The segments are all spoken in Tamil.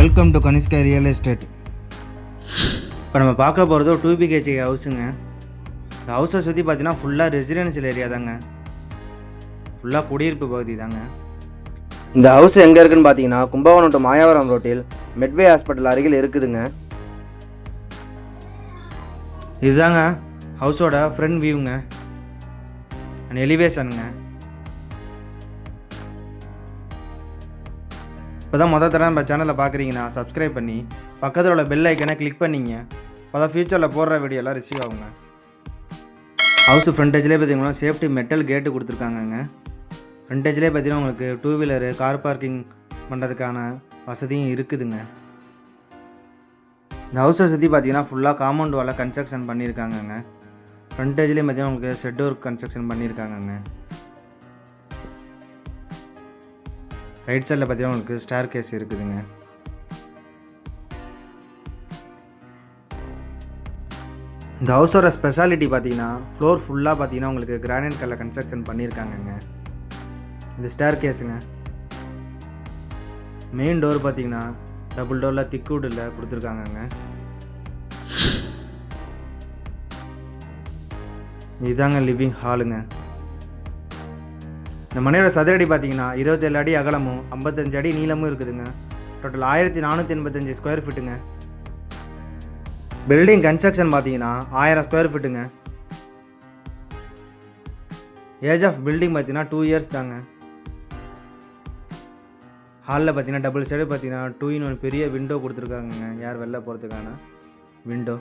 Welcome to Kanishka real estate இப்போ நம்ம பார்க்க போகிறது ஒரு டூ பிஹெச்கே ஹவுஸுங்க இந்த ஹவுஸை சுற்றி பார்த்தீங்கன்னா ஃபுல்லாக ரெசிடென்ஷியல் ஏரியா தாங்க. ஃபுல்லாக குடியிருப்பு பகுதி தாங்க. இந்த ஹவுஸ் எங்கே இருக்குன்னு பார்த்தீங்கன்னா கும்பகோணம் டு மாயாவரம் ரோட்டில் மெட்வே ஹாஸ்பிட்டல் அருகில் இருக்குதுங்க. இதுதாங்க ஹவுஸோட ஃப்ரண்ட் வியூங்க அண்ட் எலிவேஷனுங்க இப்போ தான் மொதல் தடவை நம்ம சேனலை பார்க்குறீங்கன்னா சப்ஸ்கிரைப் பண்ணி பக்கத்தில் உள்ள பெல் ஐக்கனை கிளிக் பண்ணிங்க. அப்போ தான் ஃபியூச்சரில் போடுற வீடியோலாம் ரிசீவ் ஆகுங்க. ஹவுஸ் ஃப்ரண்டேஜ்லேயே பார்த்தீங்கன்னா சேஃப்டி மெட்டல் கேட்டு கொடுத்துருக்காங்கங்க. ஃப்ரண்டேஜ்லேயே பார்த்தீங்கன்னா உங்களுக்கு டூ வீலரு கார் பார்க்கிங் பண்ணுறதுக்கான வசதியும் இருக்குதுங்க. இந்த ஹவுஸை சுற்றி பார்த்தீங்கன்னா ஃபுல்லாக காம்பவுண்ட் வால கன்ஸ்ட்ரக்ஷன் பண்ணியிருக்காங்கங்க ஃப்ரண்டேஜ்லேயும் பார்த்தீங்கன்னா உங்களுக்கு ஷெட் ஒர்க் கன்ஸ்ட்ரக்ஷன் பண்ணியிருக்காங்கங்க ரைட் சைடில் பார்த்தீங்கன்னா உங்களுக்கு ஸ்டார் கேஸ் இருக்குதுங்க. இந்த ஹவுஸோட ஸ்பெஷாலிட்டி பார்த்தீங்கன்னா ஃப்ளோர் ஃபுல்லாக பார்த்தீங்கன்னா உங்களுக்கு கிரானைட் கல்ல கன்ஸ்ட்ரக்ஷன் பண்ணியிருக்காங்கங்க இந்த ஸ்டார் கேஸுங்க மெயின் டோர் பார்த்தீங்கன்னா டபுள் டோரில் திக்குவுடில் கொடுத்துருக்காங்கங்க. இதுதாங்க லிவிங் ஹாலுங்க இந்த மனையோட சதுரடி பார்த்தீங்கன்னா இருபத்தேழு அடி அகலமும் ஐம்பத்தஞ்சு அடி நீளமும் இருக்குதுங்க. டோட்டல் ஆயிரத்தி நானூற்றி எண்பத்தஞ்சு ஸ்கொயர் ஃபீட்டுங்க பில்டிங் கன்ஸ்ட்ரக்ஷன் பார்த்தீங்கன்னா ஆயிரம் ஸ்கொயர் ஃபீட்டுங்க ஏஜ் ஆஃப் பில்டிங் பார்த்தீங்கன்னா டூ இயர்ஸ் தாங்க. ஹாலில் பார்த்தீங்கன்னா டபுள் சைடு பார்த்தீங்கன்னா டூ இன் ஒன் பெரிய விண்டோ கொடுத்துருக்காங்கங்க. யார் வெளில போகிறதுக்கான விண்டோ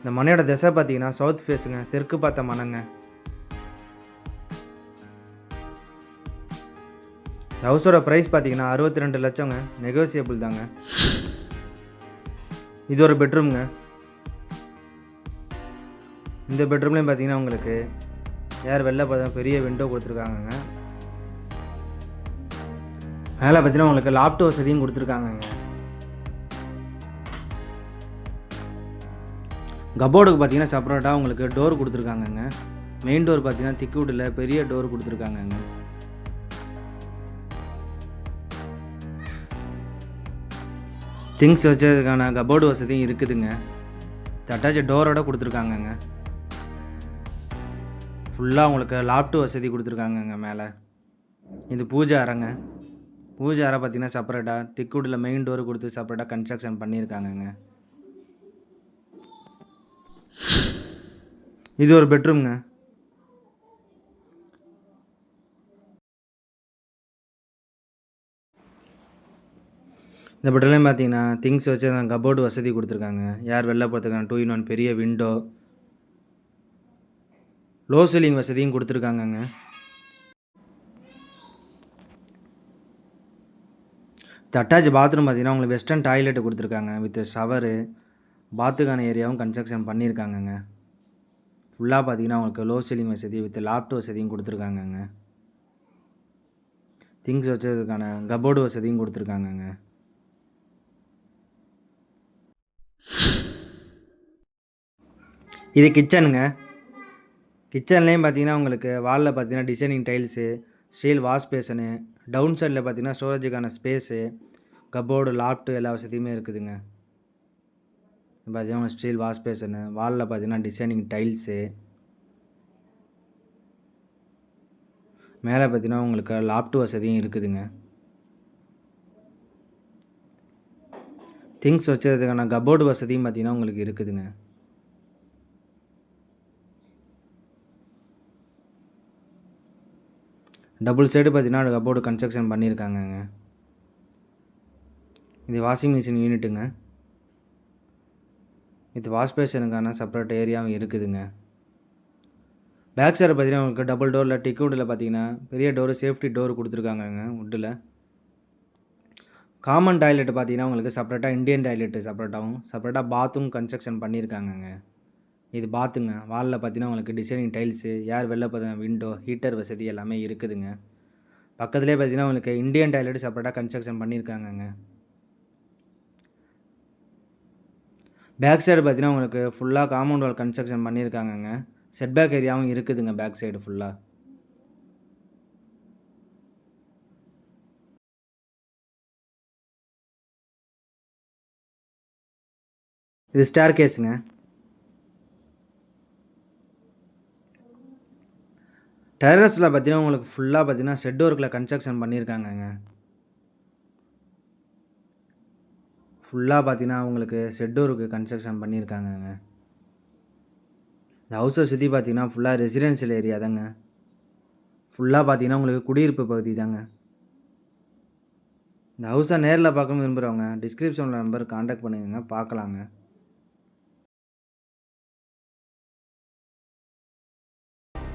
இந்த மனையோட திசை பார்த்தீங்கன்னா சவுத் ஃபேஸுங்க தெற்கு பார்த்த மனங்க இந்த ஹவுஸோட ப்ரைஸ் பார்த்தீங்கன்னா அறுபத்தி ரெண்டு லட்சங்க. நெகோசியபிள் தாங்க. இது ஒரு பெட்ரூம்ங்க இந்த பெட்ரூம்லேயும் பார்த்தீங்கன்னா உங்களுக்கு யார் வெளில பார்த்தா பெரிய விண்டோ கொடுத்துருக்காங்கங்க. மேலே பார்த்தீங்கன்னா உங்களுக்கு லாப்டாப் வசதியும் கொடுத்துருக்காங்கங்க. கபோர்டுக்கு பார்த்தீங்கன்னா செப்பரேட்டாக உங்களுக்கு டோர் கொடுத்துருக்காங்கங்க. மெயின் டோர் பார்த்தீங்கன்னா திக்குவுட்டில் பெரிய டோர் கொடுத்துருக்காங்கங்க. திங்ஸ் வச்சதுக்கான கபோர்டு வசதியும் இருக்குதுங்க. அட்டாச் டோரோட கொடுத்துருக்காங்கங்க. ஃபுல்லாக உங்களுக்கு லாப்டு வசதி கொடுத்துருக்காங்கங்க மேலே. இது பூஜை அறைங்க. பூஜை அறை பார்த்தீங்கன்னா செப்பரேட்டாக திக்குடில் மெயின் டோர் கொடுத்து செப்பரேட்டாக கன்ஸ்ட்ரக்ஷன் பண்ணியிருக்காங்கங்க. இது ஒரு பெட்ரூம்ங்க இந்த பெட்ரூம்லேயும் பார்த்தீங்கன்னா திங்ஸ் வச்சு அந்த கபோர்டு வசதி கொடுத்துருக்காங்க. யார் வெளில போகிறதுக்கான டூ இன் ஒன் பெரிய விண்டோ லோ சீலிங் வசதியும் கொடுத்துருக்காங்கங்க. அட்டாச் பாத்ரூம் பார்த்தீங்கன்னா உங்களுக்கு வெஸ்டர்ன் டாய்லெட் கொடுத்துருக்காங்க. வித் ஷவரு பாத்துக்கான ஏரியாவும் கன்ஸ்ட்ரக்ஷன் பண்ணியிருக்காங்கங்க. ஃபுல்லாக பார்த்தீங்கன்னா உங்களுக்கு லோ சீலிங் வசதி வித் லாப்ட் வசதியும் கொடுத்துருக்காங்கங்க. திங்ஸ் வச்சதுக்கான கபோர்டு வசதியும் கொடுத்துருக்காங்கங்க. இது கிச்சனுங்க கிச்சன்லேயும் பார்த்தீங்கன்னா உங்களுக்கு வாலில் பார்த்தீங்கன்னா designing tiles steel wash basin down சைடில் பார்த்தீங்கன்னா ஸ்டோரேஜுக்கான ஸ்பேஸு கபோர்டு லாப்ட்டு எல்லா வசதியுமே இருக்குதுங்க. பார்த்தீங்கன்னா ஸ்டீல் வாஷ் பேஷனு வாலில் பார்த்தீங்கன்னா டிசைனிங் டைல்ஸு மேலே பார்த்தீங்கன்னா உங்களுக்கு லாப்ட்டு வசதியும் இருக்குதுங்க. திங்ஸ் வச்சதுக்கான கபோர்டு வசதியும் பார்த்தீங்கன்னா உங்களுக்கு இருக்குதுங்க. டபுள் சைடு பார்த்தீங்கன்னா கபோர்டு கன்ஸ்ட்ரக்ஷன் பண்ணியிருக்காங்கங்க. இது வாஷிங் மிஷின் யூனிட்டுங்க வித் வாஷ் பேஷனுக்கான செப்பரேட் ஏரியாவும் இருக்குதுங்க. பேக் சைடு பார்த்தீங்கன்னா உங்களுக்கு டபுள் டோரில் டிக்கவுட்டில் பார்த்தீங்கன்னா பெரிய டோரு சேஃப்டி டோர் கொடுத்துருக்காங்கங்க வுட்டில் காமன் டாய்லெட் பார்த்தீங்கன்னா உங்களுக்கு செப்பரேட்டாக இந்தியன் டாய்லெட்டு செப்பரேட்டாகவும் செப்பரேட்டாக பாத்ரூம் கன்ஸ்ட்ரக்ஷன் பண்ணியிருக்காங்கங்க. இது பாத்துங்க வாலில் பார்த்தீங்கன்னா உங்களுக்கு டிசைனிங் டைல்ஸு ஏர் வெளில பார்த்தீங்கன்னா விண்டோ ஹீட்டர் வசதி எல்லாமே இருக்குதுங்க. பக்கத்துலேயே பார்த்தீங்கன்னா உங்களுக்கு இந்தியன் டாய்லெட் செப்பரேட்டாக கன்ஸ்ட்ரக்ஷன் பண்ணியிருக்காங்கங்க. பேக் சைடு பார்த்தீங்கன்னா உங்களுக்கு ஃபுல்லாக காம்பவுண்ட் வால் கன்ஸ்ட்ரக்ஷன் பண்ணியிருக்காங்கங்க. செட்பேக் ஏரியாவும் இருக்குதுங்க பேக் சைடு ஃபுல்லாக இது ஸ்டார் கேஸுங்க டெரஸில் பார்த்தீங்கன்னா உங்களுக்கு ஃபுல்லாக பார்த்தீங்கன்னா ஷெட் ஒர்க்கில் கன்ஸ்ட்ரக்ஷன் பண்ணியிருக்காங்கங்க ஃபுல்லாக பார்த்தீங்கன்னா உங்களுக்கு ஷெட் ஒர்க்கு கன்ஸ்ட்ரக்ஷன் பண்ணியிருக்காங்கங்க இந்த ஹவுஸை சுற்றி பார்த்தீங்கன்னா ஃபுல்லாக ரெசிடென்ஷியல் ஏரியா தாங்க. ஃபுல்லாக பார்த்தீங்கன்னா உங்களுக்கு குடியிருப்பு பகுதி தாங்க. இந்த ஹவுஸை நேரில் பார்க்கணும் விரும்புகிறவங்க டிஸ்கிரிப்ஷனில் நம்பர் காண்டாக்ட் பண்ணுங்க பார்க்கலாங்க.